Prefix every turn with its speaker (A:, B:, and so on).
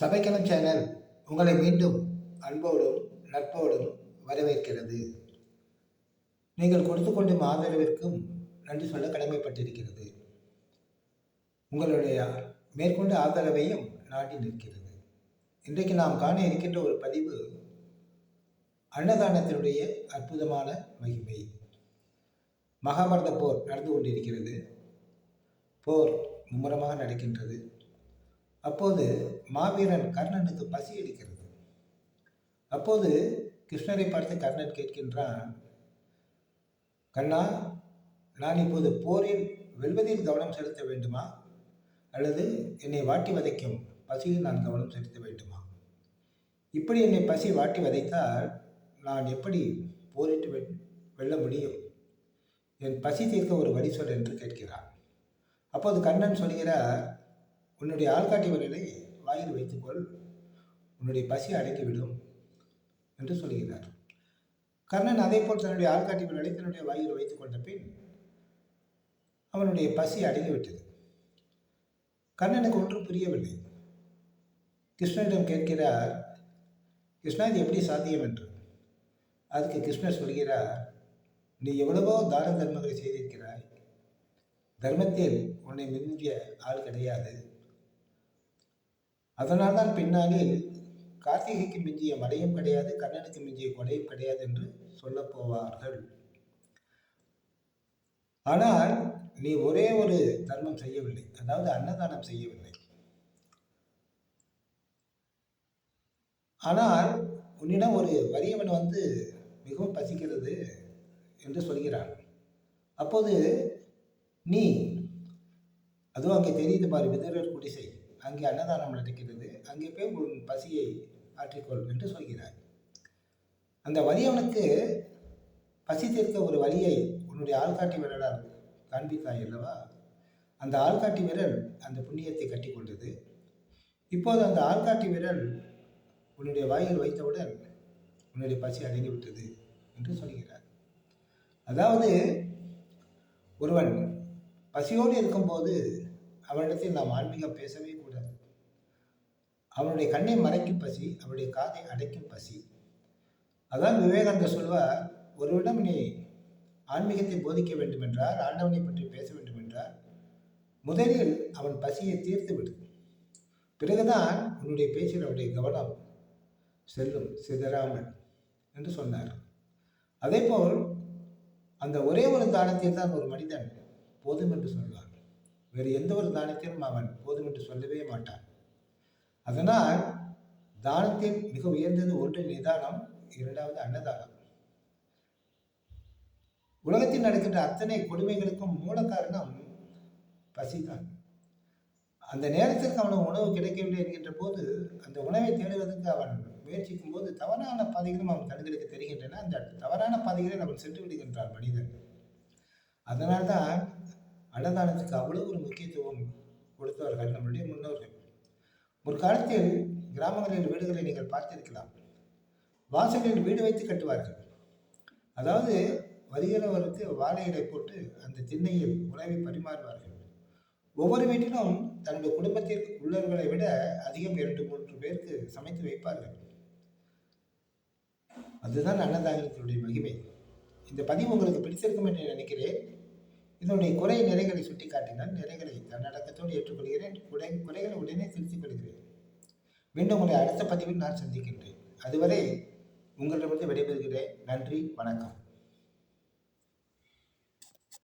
A: சபைக்கலம் channel உங்களை மீண்டும் அன்போடும் நட்போடும் வரவேற்கிறது. நீங்கள் கொடுத்து கொண்டும் ஆதரவிற்கும் நன்றி சொல்ல கடமைப்பட்டிருக்கிறது. உங்களுடைய மேற்கொண்ட ஆதரவையும் நாடி நிற்கிறது. இன்றைக்கு நாம் காண இருக்கின்ற ஒரு பதிவு அன்னதானத்தினுடைய அற்புதமான மகிமை. மகாபாரத போர் நடந்து கொண்டிருக்கிறது. போர் மும்முரமாக நடக்கின்றது. அப்போது மாவீரன் கர்ணனுக்கு பசி எடுக்கிறது. அப்போது கிருஷ்ணரை பார்த்து கர்ணன் கேட்கின்றான் கண்ணா நான் இப்போது போரில் வெல்வதில் கவனம் செலுத்த வேண்டுமா? அல்லது என்னை வாட்டி வதைக்கும் பசியில் நான் கவனம் செலுத்த வேண்டுமா? இப்படி என்னை பசி வாட்டி வதைத்தால் நான் எப்படி போரிட்டு வெ- வெல்ல முடியும்? என் பசி தீர்க்க ஒரு வழி சொல் என்று கேட்கிறார் அப்போது கண்ணன் சொல்கிறார் உன்னுடைய ஆள்காட்டி விரலை வாயில் வைத்துக்கொள். உன்னுடைய பசி அடைத்துவிடும் என்று சொல்கிறார் கர்ணன் அதே போல் தன்னுடைய ஆள்காட்டி விரலை தன்னுடைய வாயில் வைத்துக் கொண்ட பின் அவனுடைய பசி அடங்கிவிட்டது கர்ணனுக்கு ஒன்றும் புரியவில்லை. கிருஷ்ணனிடம் கேட்கிறார் கிருஷ்ணா இது எப்படி சாத்தியம் என்று? அதுக்கு கிருஷ்ணர் சொல்கிறார் நீ எவ்வளவோ தான தர்மங்களை செய்திருக்கிறாய். தர்மத்தில் உன்னை மிஞ்சிய ஆள் கிடையாது. அதனால் தான் பின்னாளில் கார்த்திகைக்கு மிஞ்சிய மழையும் கிடையாது கண்ணனுக்கு மிஞ்சிய கொடையும் கிடையாது என்று சொல்லப் போவார்கள் ஆனால் நீ ஒரே ஒரு தர்மம் செய்யவில்லை. அதாவது அன்னதானம் செய்யவில்லை. ஆனால் உன்னிடம் ஒரு வறியவன் வந்து மிகவும் பசிக்கிறது என்று சொல்கிறான். அப்போது நீ அதுவும் அங்கே தெரியுது பாரு விதரர் குடிசை. அங்கே அன்னதானம் நடக்கிறது அங்கே போய் உன் பசியை ஆற்றிக்கொள் என்று சொல்கிறார் அந்த வலியவனுக்கு பசி தீர்க்க ஒரு வழியை உன்னுடைய ஆள்காட்டி விரலால் காண்பித்தாய் அல்லவா? அந்த ஆள்காட்டி விரல் அந்த புண்ணியத்தை கட்டி கொண்டது இப்போது அந்த ஆள்காட்டி விரல் உன்னுடைய வாயில் வைத்தவுடன் உன்னுடைய பசி அடங்கிவிட்டது என்று சொல்கிறார். அதாவது ஒருவன் பசியோடு இருக்கும்போது அவனிடத்தில் நாம் ஆன்மீகம் பேசவே அவனுடைய கண்ணை மறைக்கும் பசி அவனுடைய காதை அடைக்கும் பசி. அதான் விவேகானந்தர் சொல்வார் ஒருவிடம் நீ ஆன்மீகத்தை போதிக்க வேண்டுமென்றால் ஆண்டவனை பற்றி பேச வேண்டுமென்றால் முதலில் அவன் பசியை தீர்த்து விடு. பிறகுதான் உன்னுடைய பேச்சில் அவனுடைய கவனம் செல்லும் சிதறாமல் என்று சொன்னார். அதேபோல் அந்த ஒரே ஒரு தானத்தில் தான் ஒரு மனிதன் போதும் என்று சொல்வார் வேறு எந்த ஒரு தானத்திலும் அவன் போதும் என்று சொல்லவே மாட்டான். அதனால் தானத்தின் மிக உயர்ந்தது ஒன்று நிதானம் இரண்டாவது அன்னதானம். உலகத்தில் நடக்கின்ற அத்தனை கொடுமைகளுக்கும் மூல காரணம் பசிதான். அந்த நேரத்திற்கு அவனுக்கு உணவு கிடைக்கவில்லை என்கின்ற போது அந்த உணவை தேடுவதற்கு அவன் முயற்சிக்கும் போது தவறான பாதைகளும் அவன் கண்களுக்கு தெரிகின்றன. அந்த தவறான பாதைகளை அவன் சென்று விடுகின்றான் மனிதன். அதனால்தான் அன்னதானத்துக்கு அவ்வளவு ஒரு முக்கியத்துவம் கொடுத்தவர்கள் நம்முடைய முன்னோர்கள். முற்காலத்தில் கிராமங்களில் வீடுகளை நீங்கள் பார்த்திருக்கலாம். வாசலில் வீடு வைத்து கட்டுவார்கள். அதாவது வருகிறவருக்கு வாழை இலை போட்டு அந்த திண்ணையில் உணவை பரிமாறுவார்கள். ஒவ்வொரு வீட்டிலும் தன்னுடைய குடும்பத்தில் உள்ளவர்களை விட அதிகம் இரண்டு மூன்று பேருக்கு சமைத்து வைப்பார்கள். அதுதான் அன்னதானத்தினுடைய மகிமை. இந்த பதிவு உங்களுக்கு பிடித்திருக்கும் என்று நினைக்கிறேன். இதனுடைய குறை நிறைகளை சுட்டிக்காட்டினால் நிறைகளை தன்னடக்கத்தோடு ஏற்றுக்கொள்கிறேன். குறை குறைகளை உடனே திருத்திக் கொள்கிறேன் மீண்டும் உங்களை அடுத்த பதிவில் நான் சந்திக்கின்றேன். அதுவரை உங்களிடமிருந்து விடைபெறுகிறேன். நன்றி வணக்கம்.